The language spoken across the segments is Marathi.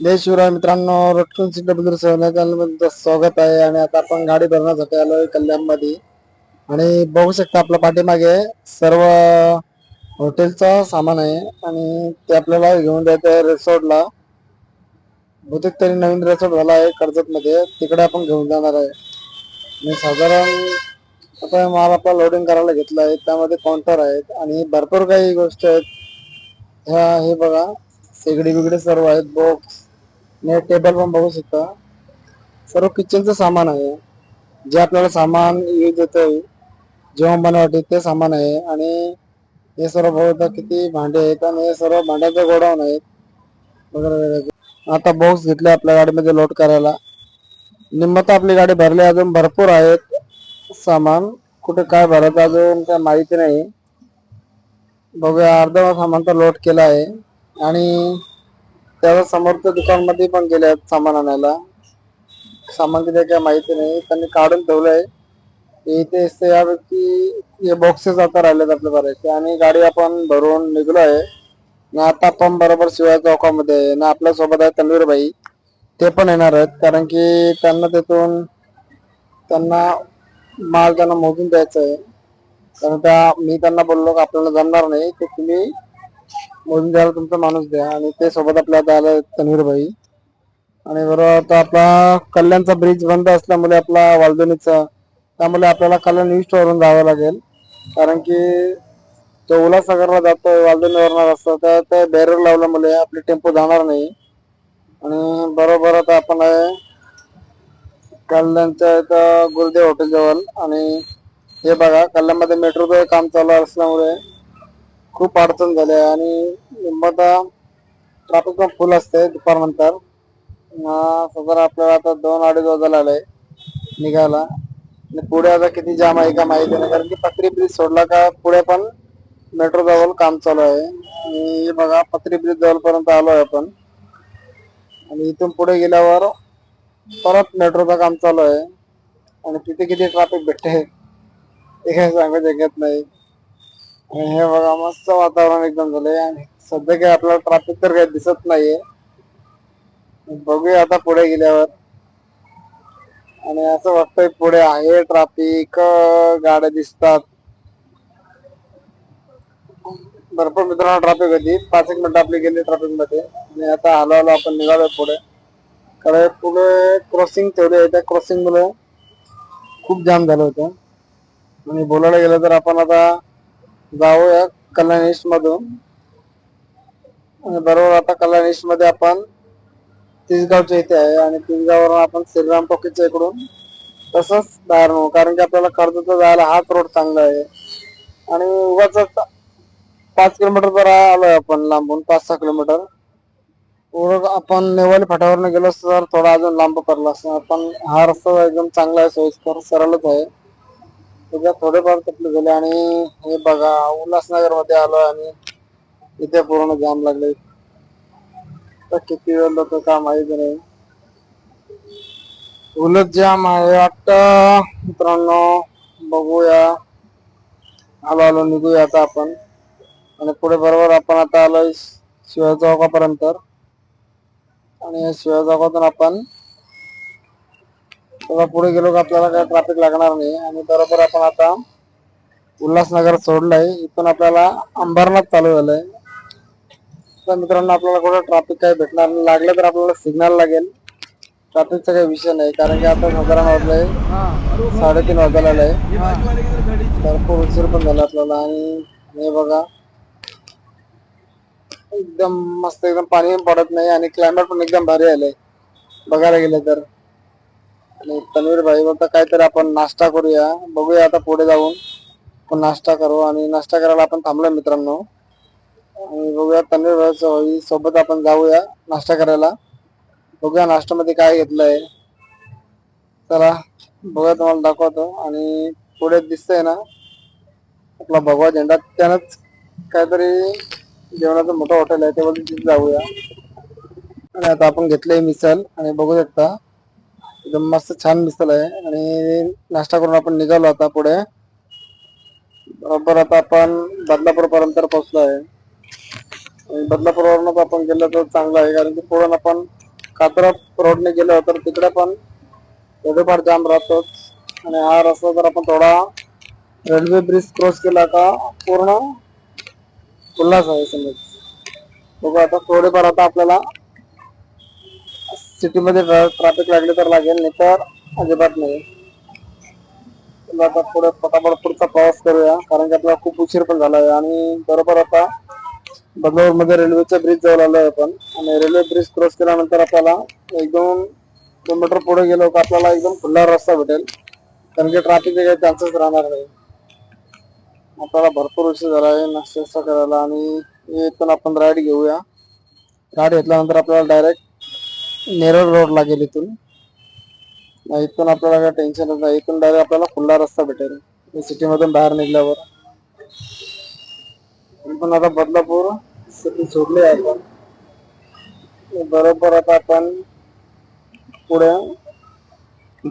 जय शिवराय मित्रांनो रटकन सिद्धबद्रमध्ये स्वागत आहे आणि आता आपण गाडी भरण्यासाठी आलोय कल्याणमध्ये. आणि बघू शकता आपल्या पाठीमागे सर्व हॉटेलचं सामान आहे आणि ते आपल्याला घेऊन जायचं आहे रिसॉर्टला. बहुतेक तरी नवीन रिसॉर्ट झाला आहे कर्जत मध्ये तिकडे आपण घेऊन जाणार आहे. आणि साधारण आता माल आपला लोडिंग करायला घेतला आहे त्यामध्ये काउंटर आहेत आणि भरपूर काही गोष्टी आहेत. ह्या हे बघा शेगडी बिगडी सर्व आहेत बॉक्स आणि टेबल पण बघू शकता. सर्व किचनचं सामान आहे. जे आपल्याला सामान यूज होतं जेवण बनवासाठी ते सामान आहे. आणि हे सर्व बघता किती भांडे आहेत आणि हे सर्व भांड्याचं गोडाऊन आहेत. वगैरे आता बॉक्स घेतले आपल्या गाडीमध्ये लोड करायला. निम्मत आपली गाडी भरली अजून भरपूर आहेत सामान. कुठे काय भरायचं अजून काय माहिती नाही. बघूया अर्धा सामान तर लोड केला आहे. आणि त्याला समोरच्या दुकानमध्ये पण गेले आहेत सामान आणायला. सामान किती काय माहिती नाही. त्यांनी काढून ठेवलंय. इथे यापैकी हे बॉक्सेस आता राहिलेत आपल्या बरेचसे. आणि गाडी आपण भरून निघलो आहे ना आता आपण बरोबर शिवाय चौकामध्ये आहे. ना आपल्यासोबत आहे तन्वीर भाई. ते पण येणार आहेत. कारण की त्यांना तिथून त्यांना माल त्यांना मोजून द्यायचा आहे. कारण त्या मी त्यांना बोललो की आपल्याला जमणार नाही. तर तुम्ही मोजून द्यायला तुमचा माणूस द्या आणि ते सोबत आपल्या आलं तन्वीर भाई. आणि बरोबर आता आपला कल्याणचा ब्रिज बंद असल्यामुळे आपला वालदोनीचा त्यामुळे आपल्याला कल्याण ईस्ट वरून जावं लागेल. कारण की तो उल्हासनगरला जातो वालदोनीवरनं रस्ता तर ते बॅरियर लावल्यामुळे आपले टेम्पो जाणार नाही. आणि बरोबर आता आपण आहे कल्याणच्या इथं गुरुदेव हॉटेल जवळ. आणि हे बघा कल्याणमध्ये मेट्रोचं काम चालू असल्यामुळे खूप अडचण झाली आहे आणि निंबता ट्रॅफिक पण फुल असते दुपारनंतर. अं, साधारण आपल्याला आता दोन अडीच वाजायला आलंय निघायला. आणि पुढे आता किती जाम आहे का माहिती नाही कारण की पत्री ब्रिज सोडला का पुढे पण मेट्रो जवळ काम चालू आहे. आणि हे बघा पत्री ब्रिज जवळपर्यंत आलो आहे आपण. आणि इथून पुढे गेल्यावर परत मेट्रोचं काम चालू आहे. आणि तिथे किती ट्रॅफिक भेटते हे काही सांगू शकत नाही. आणि हे बघा मस्त वातावरण एकदम झालंय. आणि सध्या काही आपल्याला ट्रॅफिक तर काही दिसत नाहीये. बघूया आता पुढे गेल्यावर. आणि असं वाटतंय पुढे आहे ट्राफिक गाड्या दिसतात. भरपूर मित्रांनो ट्राफिक होती. पाच एक मिनिटं आपली गेली ट्रॅफिकमध्ये. आणि आता हलो आलो आपण निघालोय पुढे. कारण पुढे क्रॉसिंग ठेवली आहे त्या क्रॉसिंग मुळे खूप जाम झालं होतं. आणि बोलायला गेलं तर आपण आता जाऊया कल्याण ईस्ट मधून आणि बरोबर आता कल्याण ईस्टमध्ये आपण तिसगावच्या इथे आहे आणि तिसगाववरून आपण श्रीराम टॉकीच्या इकडून तसंच बाहेर नेऊ कारण की आपल्याला कर्जत जायला हाच रोड चांगला आहे. आणि उगाच पाच किलोमीटर तर आलोय आपण लांबून पाच सहा किलोमीटर उगाच आपण नेवाली फाट्यावरनं गेलो असतो तर थोडा अजून लांब पडला असतो आपण हा रस्ता एकदम चांगला आहे सोयीस्कर सरळच आहे. त्याच्यात थोडेफार तपले झाले आणि हे बघा उल्हासनगरमध्ये आलोय आणि इथे पूर्ण जाम लागले. तर किती वेळ लोक का माहिती नाही? उलट जाम आहे. वाटतं मित्रांनो बघूया. आलो आलो निघूया आता आपण. आणि पुढे बरोबर आपण आता आलोय शिवाय चौकापर्यंत. आणि शिवाय चौकातून आपण तेव्हा पुढे गेलो का आपल्याला काय ट्रॅफिक लागणार नाही. आणि बरोबर आपण आता उल्हासनगर सोडलंय. इथून आपल्याला अंबरनाथ चालू झालंय. तर मित्रांनो आपल्याला कुठं ट्रॅफिक काही भेटणार नाही. लागलं तर आपल्याला सिग्नल लागेल. ट्रॅफिकचा काही विषय नाही. कारण की आता साधारण वाजलंय साडेतीन वाजायला आलंय. भरपूर उशीर पण झाला आपल्याला. आणि हे बघा. एकदम मस्त एकदम पाणी पण पडत नाही. आणि क्लायमेट पण एकदम भारी आलंय. बघायला गेलं तर. आणि तन्वीर भाई बोलता काहीतरी आपण नाश्ता करूया. बघूया आता पुढे जाऊन. आपण नाश्ता करू आणि नाश्ता करायला आपण थांबलोय मित्रांनो. आणि बघूया तन्वीर भाई सोबत आपण जाऊया नाश्ता करायला. बघूया नाश्त्यामध्ये काय घेतलंय. चला बघूया तुम्हाला दाखवतो. आणि पुढे दिसतंय ना आपला भगवा झेंडा. त्यानंच काहीतरी जेवणाचं मोठं हॉटेल आहे तेव्हा तिथे जाऊया. आणि आता आपण घेतलंय मिसल आणि बघू शकता एकदम मस्त छान मिसल आहे आणि नाश्ता करून आपण निघालो आता पुढे. बरोबर आता आपण बदलापूर पर्यंत पोहोचलो आहे आणि बदलापूरवरूनच आपण गेलो तर चांगलं आहे. कारण की पुढून आपण कात्रप रोडने गेलो तर तिकडे पण थोडेफार जाम राहतोच. आणि हा रस्ता जर आपण थोडा रेल्वे ब्रिज क्रॉस केला का पूर्ण उल्हास आहे समज. बघू आता थोडेफार आता आपल्याला सिटीमध्ये ट्रॅफिक लागले तर लागेल नाही तर अजिबात नाही. आता पुढे पटापट पुढचा प्रवास करूया कारण की आपल्याला खूप उशीर पण झाला आहे आणि बरोबर आता बदलापूरमध्ये रेल्वेचा ब्रिज जवळ आहे आपण आणि रेल्वे ब्रिज क्रॉस केल्यानंतर आपल्याला एक दोन किलोमीटर पुढे गेलो का आपल्याला एकदम खुला रस्ता भेटेल. कारण की ट्रॅफिकचे काही चान्सेस राहणार नाही. आपल्याला भरपूर उशीर झाला आहे नाश्ता करायला आणि इथून आपण राईड घेऊया. राईड घेतल्यानंतर आपल्याला डायरेक्ट नेरळ रोड लागेल इथून. नाही, इथून आपल्याला काय टेन्शनच नाही. इथून डायरेक्ट आपल्याला खुला रस्ता भेटेल. सिटी मधून बाहेर निघल्यावर. पण आता बदलापूर सिटी सोडली आहे आपण बरोबर आता आपण पुढे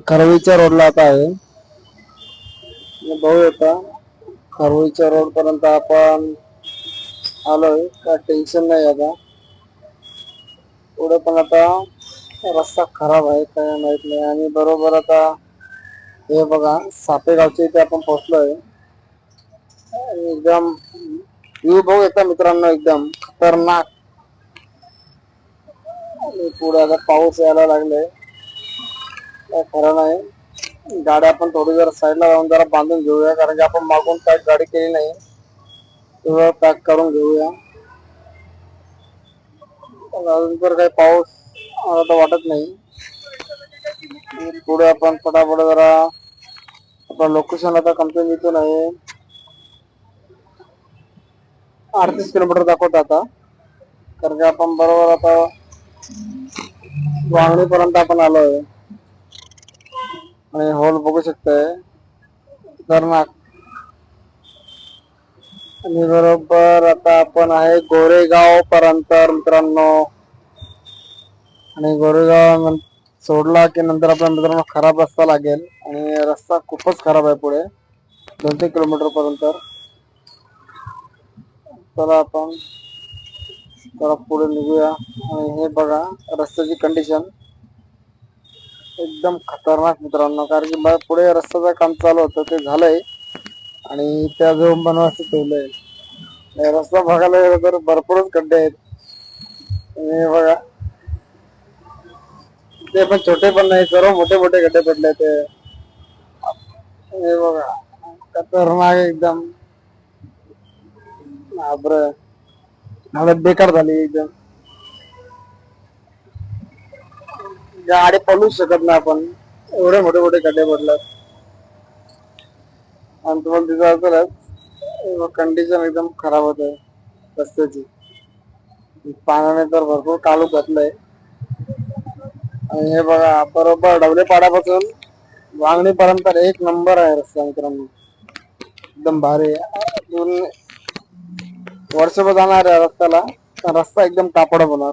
खरवीच्या रोडला आता आहे. भाऊ येता खरवीच्या रोड पर्यंत आपण आलोय. काय टेन्शन नाही आता. पुढे पण आता रस्ता खराब आहे काय माहीत नाही. आणि बरोबर आता हे बघा सापेगावच्या इथे आपण पोहोचलोय. आहे एकदम व्ह्यू बघू येता मित्रांनो एकदम खतरनाक. पुढे आता पाऊस यायला लागलाय. काय खरं नाही. गाड्या आपण थोडी जरा साईडला जाऊन जरा बांधून घेऊया कारण की आपण मागून पॅक गाडी केली नाही. तेव्हा पॅक करून घेऊया. अजून तर काही पाऊस मला तर वाटत नाही. पुढे आपण पटापट जरा आपलं लोकेशन आता कंप्लेन येतो आहे. अडतीस किलोमीटर दाखवत आता. कारण की आपण बरोबर आता वांगणीपर्यंत आपण आपण आलोय. आणि हॉल बघू शकताय. खतरनाक. आणि बरोबर आता आपण आहे गोरेगाव पर्यंत मित्रांनो. आणि गोरेगाव सोडला की नंतर आपल्या मित्रांनो खराब रस्ता लागेल आणि रस्ता खूपच खराब आहे पुढे. दोन तीन किलोमीटर पर्यंत. चला आपण चला पुढे निघूया. आणि हे बघा रस्त्याची कंडिशन एकदम खतरनाक मित्रांनो. कारण की पुढे रस्त्याचं काम चालू होतं ते झालंय. आणि त्या जो बनवायचं ठेवलंय. रस्ता बघायला गेलं तर भरपूरच खड्डे आहेत. हे बघा ते पण छोटे पण नाही सर्व मोठे मोठे गड्डे पडले ते. हे बघा खतरनाक एकदम. बापरे. मला बेकार झाली एकदम. गाडी पळूच शकत नाही आपण. एवढे मोठे मोठे गड्डे पडलेत आणि तुम्हाला तिथं असेल कंडिशन एकदम खराब होत आहे रस्त्याची. पाण्याने तर भरपूर काळू घातलंय. आणि हे बघा बरोबर डवलेपाड्यापासून वांगणी पर्यंत एक नंबर आहे रस्ता मित्रांनो. एकदम भारी आहे. दोन वर्षभर जाणार आहे रस्त्याला. रस्ता एकदम कापड होणार.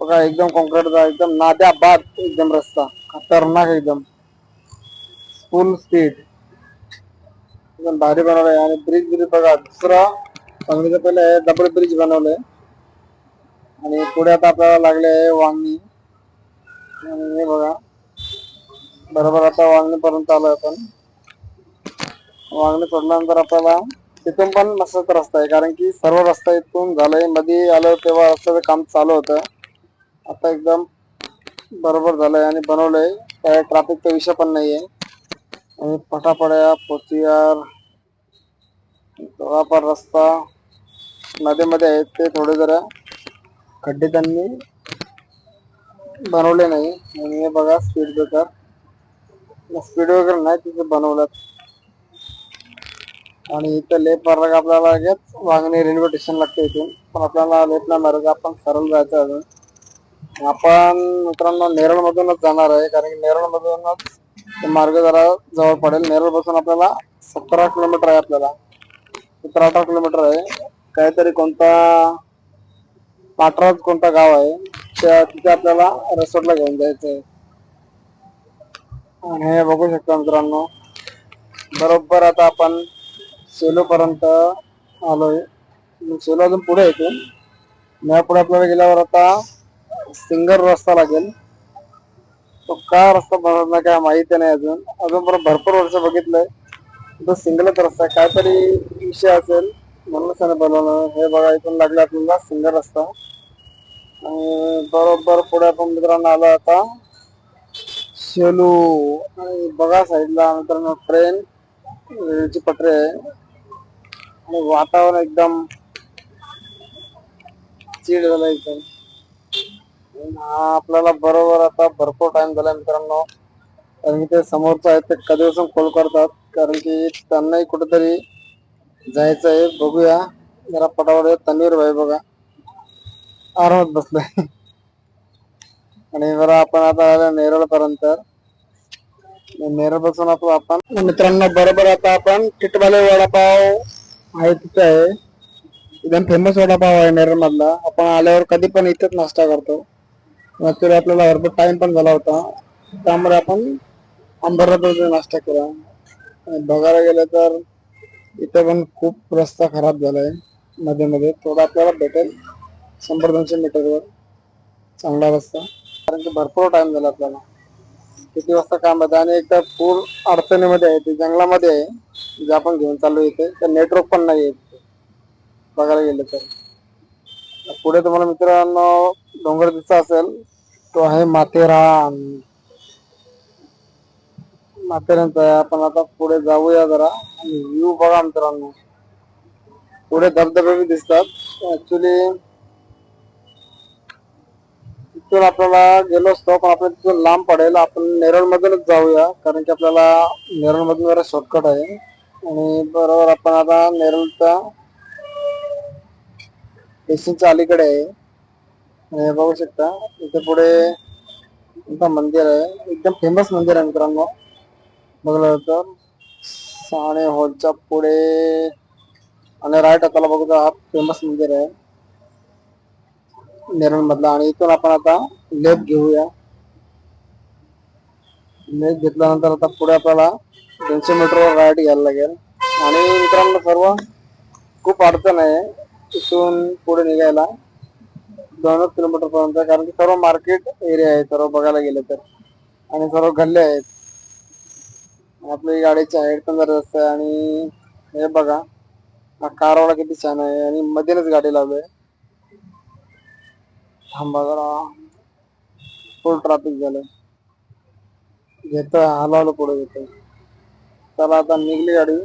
बघा एकदम कॉन्क्रीटचा एकदम नाद्या बाद एकदम रस्ता. खतरनाक एकदम. फुल स्पीड एकदम भारी बनवलंय आणि ब्रिज ब्रिज बघा दुसरा सांगलीचं पहिले डबल ब्रिज बनवलंय. आणि पुढे आता आपल्याला लागले आहे वांगणी. हे बघा. बरोबर आता वागणी पर्यंत आलोय आपण. वागणी सोडल्यानंतर आपल्याला तिथून पण मस्त रस्ता आहे. कारण की सर्व रस्ता इथून झालाय. मध्ये आलो तेव्हा रस्त्याचं काम चालू होतं. आता एकदम बरोबर झालंय आणि बनवलंय. काय ट्रॅफिकचा विषय पण नाहीये. आणि पटापड्या पोचियार. थोडाफार रस्ता. नदीमध्ये आहेत ते थोडे जरा. खड्डे त्यांनी बनवले नाही. आणि हे बघा स्पीड ब्रेकर स्पीड वगैरे नाही तिथे बनवलं आणि इथं लेप मार्ग आपल्याला लगेच वांगणी रेल्वे स्टेशन लागते इथून. पण आपल्याला लेप नाही मार्ग आपण सरळ जायचं अजून आपण मित्रांनो नेरळमधूनच जाणार आहे. कारण की नेरळमधूनच मार्ग जरा जवळ पडेल. नेरळपासून आपल्याला सतरा किलोमीटर आहे आपल्याला. सतरा अठरा किलोमीटर आहे. काहीतरी कोणता पाटराज कोणता गाव आहे. त्या तिथे आपल्याला रिसॉर्टला घेऊन जायचं आहे आणि हे बघू शकता मित्रांनो बरोबर आता आपण सेलोपर्यंत आलोय. सेलो अजून पुढे येतो पुढे आपल्याला गेल्यावर आता सिंगर रस्ता लागेल. तो का रस्ता बनवला काय माहिती नाही अजून. अजून बरं भरपूर वर्ष बघितलंय. तो सिंगलच रस्ता काहीतरी विषय असेल म्हणूनच त्याने बनवलं. हे बघा इथून लागला आपल्याला सिंगर रस्ता. आणि बरोबर पुढे आपण मित्रांनो आलो आता. शेलू आणि बघा साईडला मित्रांनो ट्रेन रेल्वेची पटरी आहे. आणि वातावरण एकदम चीड झालं एकदम. आपल्याला बरोबर आता भरपूर टाइम झाला मित्रांनो. कारण की ते समोरचं आहे ते कधीपासून कॉल करतात. कारण की त्यांनाही कुठेतरी जायचं आहे बघूया. जरा पटापट तन्वीर भाई बघा. आरामात बसलोय. आणि बरं आपण आता आलो नेरळ पर्यंत नेरळपासून आपण आपण मित्रांनो बरोबर आता आपण टिटवाले वडापाव आहे तिथे आहे. एकदम फेमस वडापाव आहे नेरळ मधला आपण आल्यावर कधी पण इथेच नाश्ता करतो. ऍक्च्युली आपल्याला भरपूर टाइम पण झाला होता. त्यामुळे आपण अंबरनाथ नाश्ता केला. बघायला गेलं तर इथे पण खूप रस्ता खराब झालाय. मध्ये मध्ये थोडा आपल्याला भेटेल. शंभर दोनशे मीटरवर चांगला रस्ता. कारण की भरपूर टाइम झाला आपल्याला. किती वाजता काम होतं? आणि एकदा पूर अडचणीमध्ये आहे ते जंगलामध्ये आहे जे आपण घेऊन चाललो इथे तर नेटवर्क पण नाही आहे तिथे. बघायला गेलं तर. पुढे तुम्हाला मित्रांनो डोंगर दिसता असेल तो आहे माथेरान. माथेरानचा आहे. आपण आता पुढे जाऊया जरा. आणि व्ह्यू बघा मित्रांनो. पुढे धबधबे दिसतात. ऍक्च्युली तिथून आपल्याला गेलो असतो पण आपल्याला तिथून लांब पडेल आपण नेरळ मधूनच जाऊया कारण की आपल्याला नेरळ मधून जरा शॉर्टकट आहे. आणि बरोबर आपण आता नेरळचा स्टेशनच्या अलीकडे आहे. आणि हे बघू शकता इथे पुढे मोठं मंदिर आहे. एकदम फेमस मंदिर आहे मित्रांनो. बघलं तर साणे हॉलच्या पुढे आणि राईट हाताला बघू तर हा फेमस मंदिर आहे. नेरळ मधला आणि इथून आपण आता लेप घेऊया. लेप घेतल्यानंतर आता पुढे आपल्याला दोनशे मीटरवर राईट घ्यायला लागेल. आणि मित्रांनो सर्व खूप अडचण आहे इथून पुढे निघायला. दोनच किलोमीटर पर्यंत कारण की सर्व मार्केट एरिया आहे सर्व बघायला गेलं तर. आणि सर्व गल्ले आहेत. आपली गाडीची हाईट पण जरा जास्त आहे आणि हे बघा हा कारवाला किती छान आहे आणि मध्येच गाडी लावलोय थांबा जरा फुल ट्रॅफिक झालं घेतोय हलवलं पुढे घेतोय. चला आता निघली गाडी.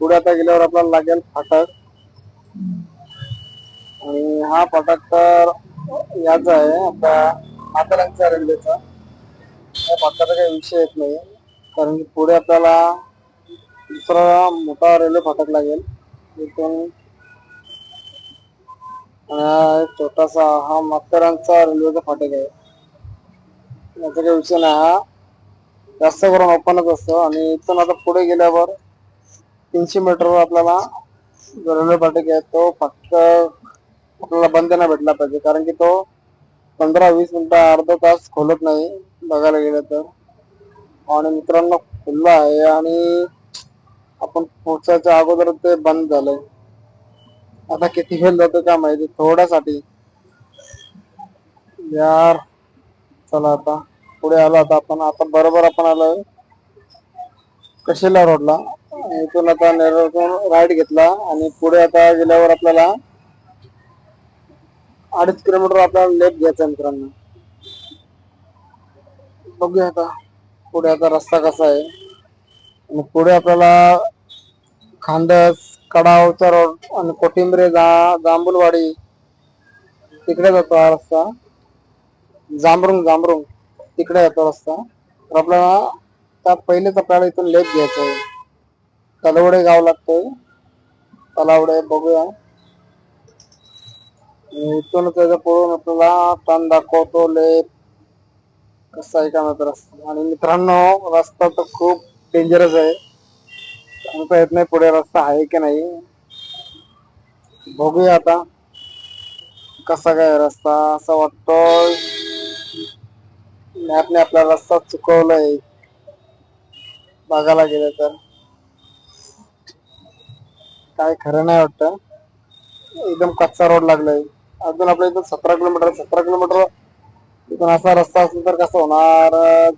पुढे आता गेल्यावर आपल्याला लागेल फाटक. आणि हा फाटक तर याचा आहे आपल्या माथेरानच्या रेल्वेचा. या फाटकाचा काही विषय येत नाही. कारण की पुढे आपल्याला दुसरा मोठा रेल्वे फाटक लागेल. तिथून छोटासा हा माथेरानचा रेल्वेचा फाटक आहे. याचा काही विषय नाही हा. जास्त करून ओपनच असतो. आणि इथून आता पुढे गेल्यावर तीनशे मीटरवर आपल्याला जो रेल्वे फाटक आहे तो फक्त आपल्याला बंद नाही भेटला पाहिजे. कारण की तो पंधरा वीस मिनिटं अर्धा तास खोलत नाही बघायला गेलं तर. आणि मित्रांनो खुल्ला आहे आणि आपण पोहोचायच्या अगोदर ते बंद झालंय. आता किती फेल जातो का माहिती थोड्यासाठी. यार चला आता. पुढे आलो आता आपण. आता बरोबर आपण आलोय कशेला रोडला? इथून आता नेरळतून राईट घेतला आणि पुढे आता गेल्यावर आपल्याला अडीच किलोमीटर आपल्याला लेफ्ट घ्यायचा मित्रांना मित्रांनो. बघूया आता पुढे आता रस्ता कसा आहे. आणि पुढे आपल्याला खांदस कडावचा रोड आणि कोटिंबरे जा जांभूलवाडी. तिकडे जातो हा रस्ता. जांभरुंग जांभरुंग. तिकडे जातो रस्ता. तर आपल्याला त्या पहिलेच आपल्याला इथून लेप घ्यायचं आहे. तलवडे गाव लागतंय. तलावडे बघूया. इथून त्याच्या पुढून आपल्याला तण दाखवतो लेप कसा आहे का रस्ता. आणि मित्रांनो रस्ता तर खूप डेंजरस आहे. सांगता येत नाही पुढे रस्ता आहे की नाही? बघूया आता कसा काय रस्ता. असं वाटतो मॅपने आपला रस्ता चुकवलाय. बघायला गेलं तर. काय खरं नाही वाटत. एकदम कच्चा रोड लागलाय. अजून आपल्या इथं सतरा किलोमीटर सतरा किलोमीटर इथून असा रस्ता असेल तर कसं होणार?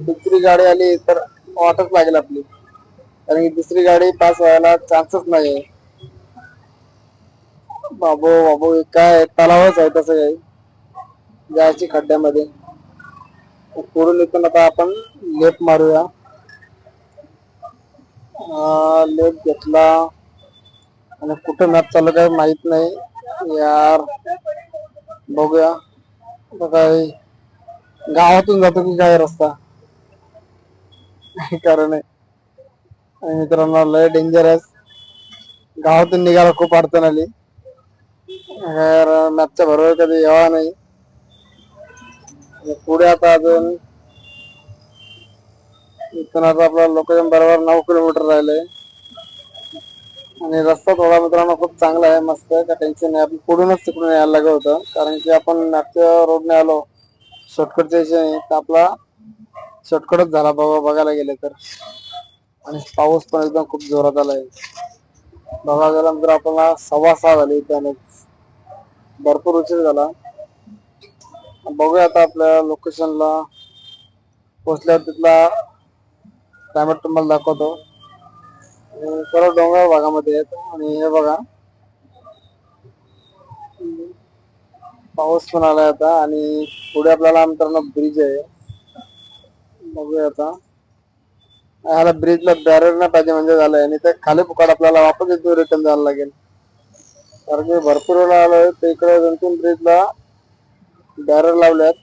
दुसरी गाडी आली तर वाटच लागेल आपली. कारण की दुसरी गाडी पास व्हायला चान्सच नाही बाबो बाबो हे काय तलावच आहे तसं काही. जायची खड्ड्यामध्ये. पुढून इथून आता आपण लेप मारूया. लेप घेतला. आणि कुठे मॅप चालू काय माहीत नाही. यार बघूया. आता काय गावातून जातो की काय रस्ता? काही कारण आहे मित्रांनो लय डेंजरस गावातून निघायला खूप अडचण आली. मॅपच्या बरोबर कधी यावा नाही. पुढे आता अजून इथून आता आपलं लोकेशन बरोबर नऊ किलोमीटर राहिले आणि रस्ता थोडा मित्रांनो खूप चांगला आहे मस्त आहे. का टेन्शन नाही. आपण पुढूनच तिकडून यायला लागलं होतं. कारण की आपण मागच्या रोडने आलो. शॉर्टकटच्या हिशोबाने तर आपला शॉर्टकटच झाला बाबा बघायला गेले तर. आणि पाऊस पण एकदम खूप जोरात आलाय. बघा गेल्यानंतर आपल्याला सव्वा सहा झाली त्याने भरपूर उशीर झाला. बघूया आता आपल्या लोकेशनला पोचल्यावर तिथला क्लायमेट तुम्हाला दाखवतो. सर्व डोंगर भागामध्ये आहेत आणि हे बघा. पाऊस पण आलाय आता आणि पुढे आपल्याला मित्रांनो ब्रिज आहे. बघूया आता. ह्याला ब्रिजला बॅरियर नाही पाहिजे म्हणजे झालंय. आणि ते खाली फुकाट आपल्याला वापस इथून रिटर्न जायला लागेल. कारण की भरपूर वेळा आलोय ते इकडे दोन तीन ब्रिजला बॅरियर लावल्यात.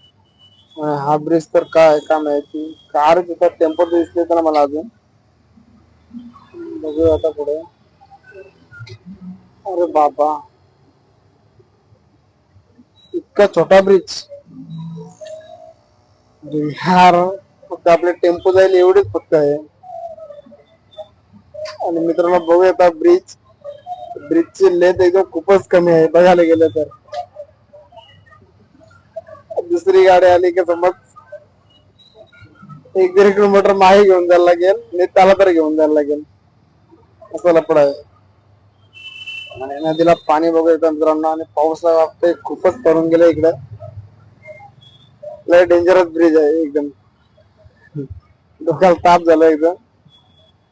हा ब्रिज तर काय काय माहिती कार तिथं टेम्पो दिसले तर मला अजून. बघूया आता पुढे. अरे बाबा. इतका छोटा ब्रिज यार फक्त आपले टेम्पो जाईल एवढेच फक्त आहे. आणि मित्रांनो बघूया आता ब्रिज ब्रिजची लेंथ एकदम खूपच कमी आहे. बघायला गेलं तर. दुसरी गाडी आली की समज एक दीड किलोमीटर मागे घेऊन जायला लागेल. नाही त्याला तर घेऊन जायला लागेल. असं लपड आहे. आणि नदीला पाणी बघूया मित्रांनो. आणि पाऊस वाटतंय खूपच पडून गेलं इकडे. लय डेंजरस ब्रिज आहे एकदम. डोक्याला ताप झाला एकदम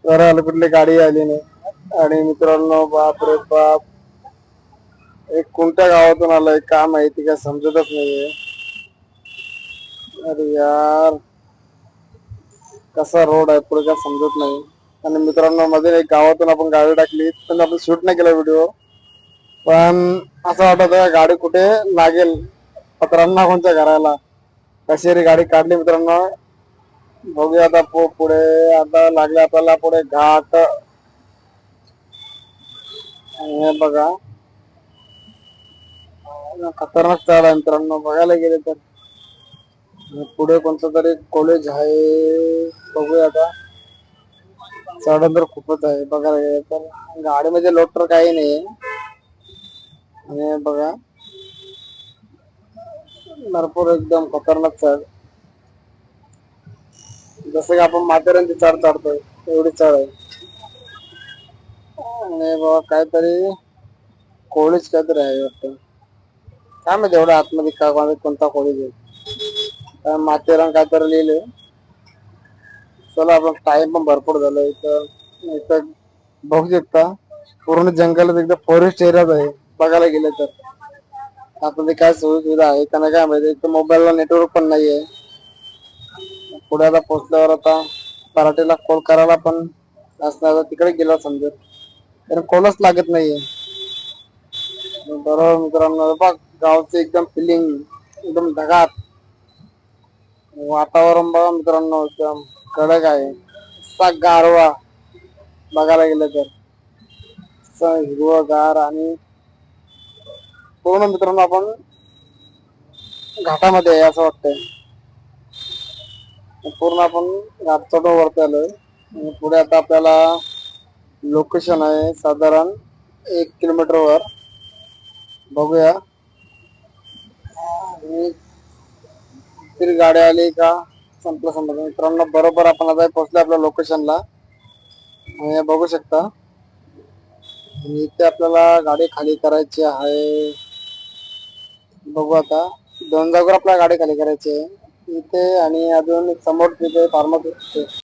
जरा आलं कुठली गाडी आली नाही. आणि मित्रांनो बाप रे बाप. एक कोणत्या गावातून आलाय का माहिती काय समजतच नाहीये. अरे यार. कसा रोड आहे पुढे काय समजत नाही. आणि मित्रांनो मध्ये एक गावातून आपण गाडी टाकली पण आपण शूट नाही केला व्हिडिओ पण असं वाटत गाडी कुठे लागेल? पत्रांना कोणत्या घराला? कशी गाडी काढली मित्रांनो? बघूया आता पुढे आता लागले आपल्याला पुढे घाट. आणि हे बघा. खतरनाक चाल आहे मित्रांनो. बघायला गेले तर. पुढे कोणतं तरी कॉलेज आहे. बघूया आता. चढण तर खूपच आहे. बघायला गेले तर. गाडीमध्ये लोड तर काही नाही आणि बघा. भरपूर एकदम खतरनाक चढ जसं की आपण माथेरान चढ चढतोय एवढी चढ आहे. आणि बाबा काहीतरी कोळीच काहीतरी आहे वाटतं. काय माहिती एवढं आतमध्ये का कोणता- कोणता कॉलेज आहे. माथेरान काहीतरी लिहिले चला आपण टाइम पण भरपूर झालं. इथं इथं बघू शकता. पूर्ण जंगलात एकदम फॉरेस्ट एरियाच आहे. बघायला गेलं तर. आतमध्ये काय सोयी सुविधा आहे त्यांना काय माहिती. इथं मोबाईलला नेटवर्क पण नाही आहे आता पोहोचल्यावर आता पराठीला कॉल करायला पण असणार तिकडे गेला समजत कारण कॉलच लागत नाहीये. बरोबर मित्रांनो बघ गावचं एकदम फिलिंग एकदम ढगात वातावरण बघा मित्रांनो एकदम कडक आहे. असा गारवा बघायला गेलं तर. हिरव हिरवगार आणि पूर्ण मित्रांनो आपण घाटामध्ये आहे असं वाटतंय. पूर्ण आपण घाट वरती आलोय. आणि पुढे आता आपल्याला लोकेशन आहे साधारण एक किलोमीटर वर. बघूया. आणि तरी गाडी आली का? संपलं संपलं. मित्रांनो बरोबर आपण आता पोहोचलो आपल्या लोकेशनला आणि हे बघू शकता. आणि इथे आपल्याला गाडी खाली करायची आहे. बघू आता. दोन जागेवर आपल्याला गाडी खाली करायची आहे. इथे आणि अजून समोर तिथे फार्मस